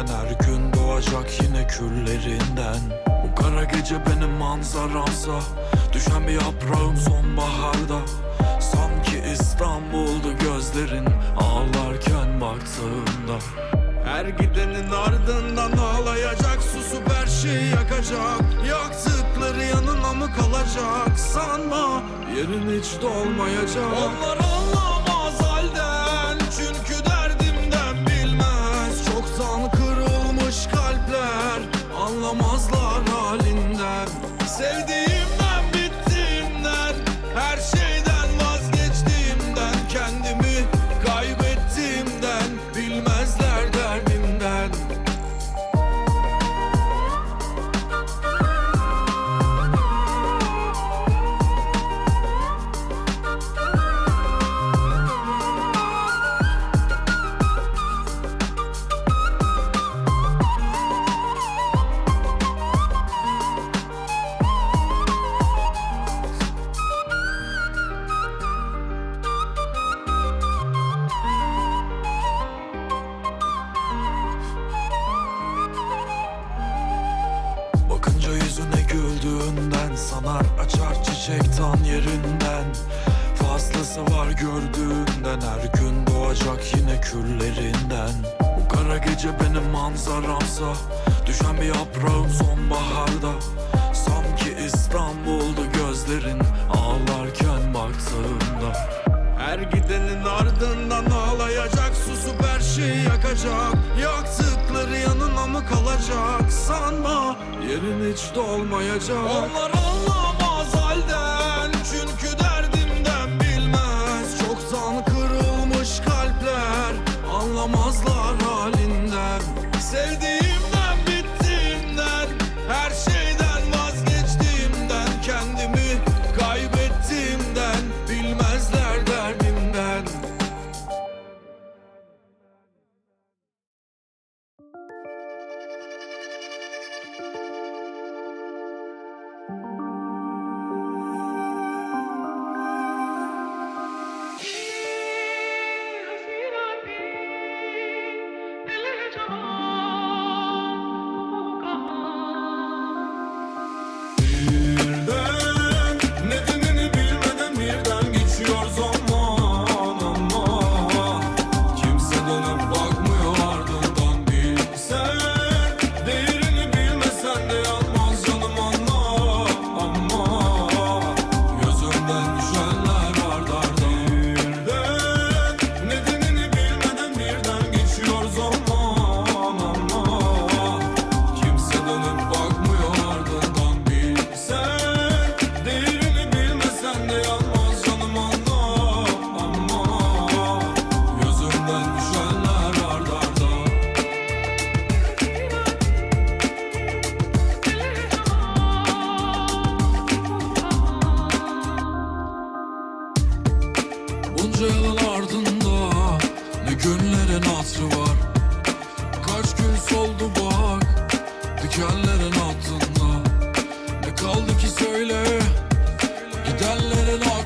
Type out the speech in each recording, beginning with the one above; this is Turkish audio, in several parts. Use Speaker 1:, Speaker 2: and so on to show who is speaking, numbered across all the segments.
Speaker 1: gördüğünden Her gün doğacak yine küllerinden. Bu kara gece benim manzaramsa Düşen bir yaprağım sonbaharda. Sanki İstanbul'du gözlerin Ağlarken baktığımda. Her gidenin ardından ağlayacak Susup her şeyi yakacak. Yaktıkları yanına mı kalacak? Sanma yerin hiç dolmayacak. Onlar anlamaz çiçek yerinden. Fazlası var gördüğünden Her gün doğacak yine küllerinden. Bu kara gece benim manzaramsa Düşen bir yaprağım sonbaharda. Sanki İstanbul'du gözlerin Ağlarken baktığımda. Her gidenin ardından ağlayacak Susup her şeyi yakacak. Yaktıkları yanına mı kalacak? Sanma yerin hiç dolmayacak. Onlar anlamaz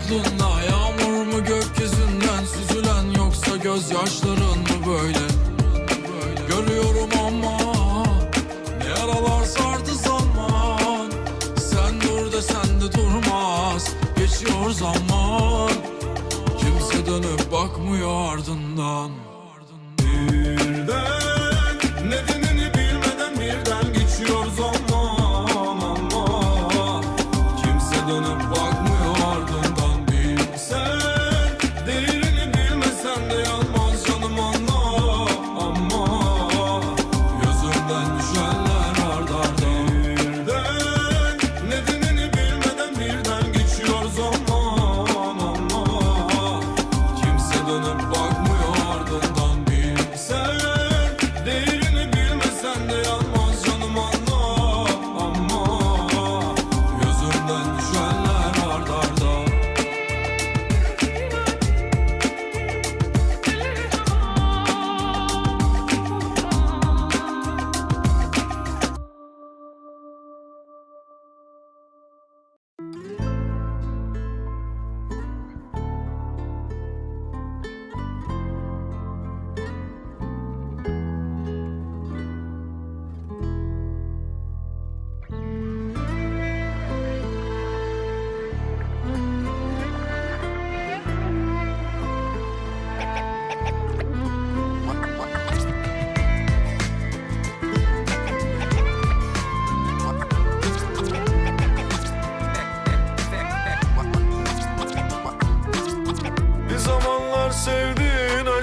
Speaker 1: aklında Yağmur mu gökyüzünden süzülen yoksa gözyaşların mı böyle? Görüyorum ama ne yaralar sardı zaman. Sen dur desen de durmaz geçiyor zaman. Kimse dönüp bakmıyor ardından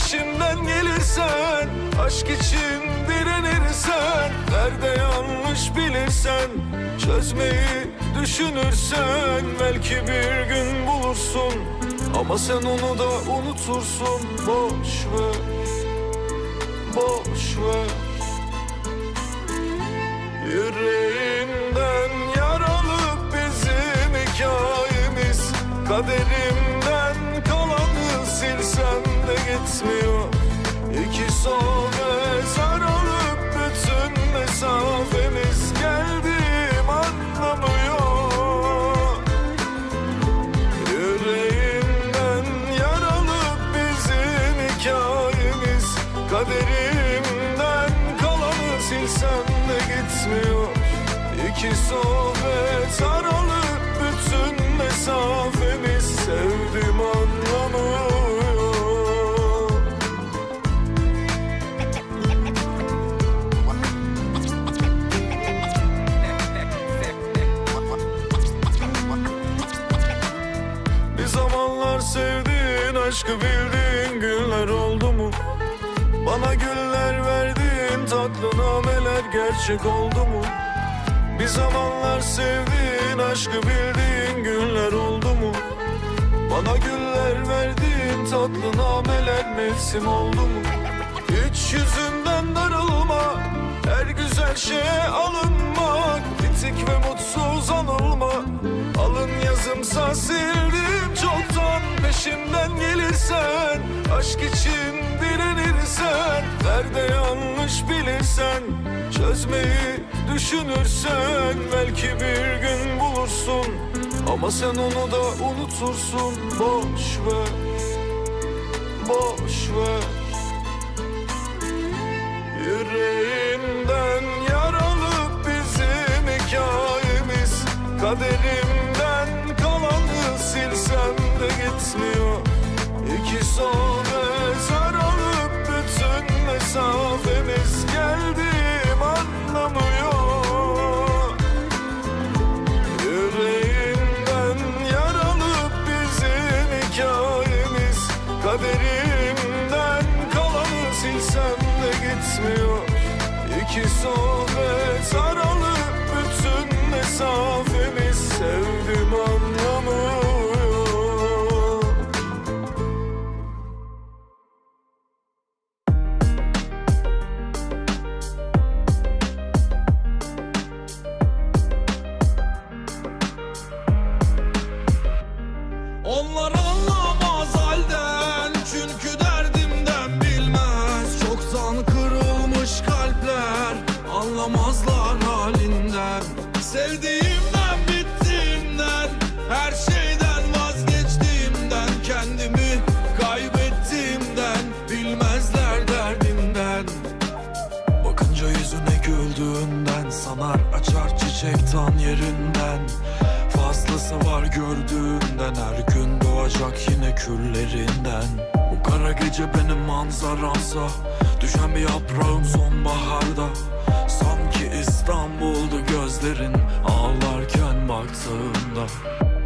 Speaker 2: Peşimden gelirsen Aşk için direnirsen Nerede yanlış bilirsen Çözmeyi düşünürsen Belki bir gün bulursun. Ama sen onu da unutursun. Boş ver Boş ver. Yüreğinden yaralı bizim hikayemiz Kaderimden kalanı silsem de gitmiyor İki aşkı bildiğin günler oldu mu? Bana güller verdin tatlı nameler gerçek oldu mu? Bir zamanlar sevdiğin aşkı bildiğin günler oldu mu? Bana güller verdin tatlı nameler mevsim oldu mu? Hiç yüzünden darılma Her güzel şeye alınmak Bitik ve mutsuz anılmak Alın yazımsa sildim çoktan Peşimden gelirsen Aşk için direnirsen Nerede yanlış bilirsen Çözmeyi düşünürsen Belki bir gün bulursun. Ama sen onu da unutursun Boş ver Boş ver. Yüreğimden İki açar çiçek tan yerinden. Fazlası var gördüğünden. Her gün doğacak yine küllerinden. Bu kara gece benim manzaramsa Düşen bir yaprağım sonbaharda. Sanki İstanbul'du gözlerin Ağlarken baktığımda.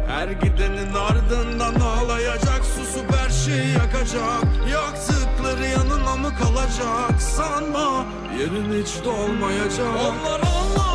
Speaker 2: Her gidenin ardından ağlayacak Susup her şeyi yakacak. Yaktıkları yanına mı kalacak? Sanma yerin hiç dolmayacak. Onlar anlamaz